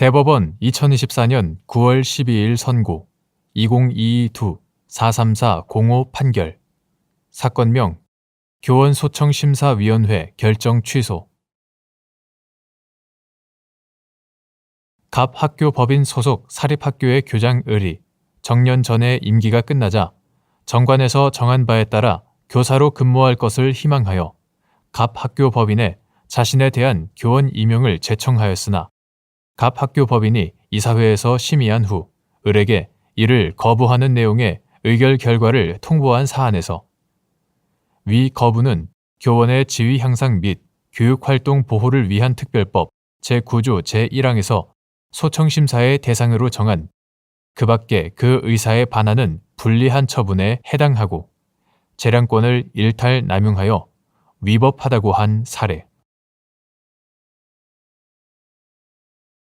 대법원 2024년 9월 12일 선고. 2022-43405 판결. 사건명 교원소청심사위원회 결정 취소. 갑 학교 법인 소속 사립학교의 교장 을이 정년 전에 임기가 끝나자 정관에서 정한 바에 따라 교사로 근무할 것을 희망하여 갑 학교 법인에 자신에 대한 교원 임용을 제청하였으나 갑 학교 법인이 이사회에서 심의한 후 을에게 이를 거부하는 내용의 의결 결과를 통보한 사안에서 위 거부는 교원의 지위 향상 및 교육활동 보호를 위한 특별법 제9조 제1항에서 소청심사의 대상으로 정한 그 밖에 그 의사에 반하는 불리한 처분에 해당하고 재량권을 일탈 남용하여 위법하다고 한 사례.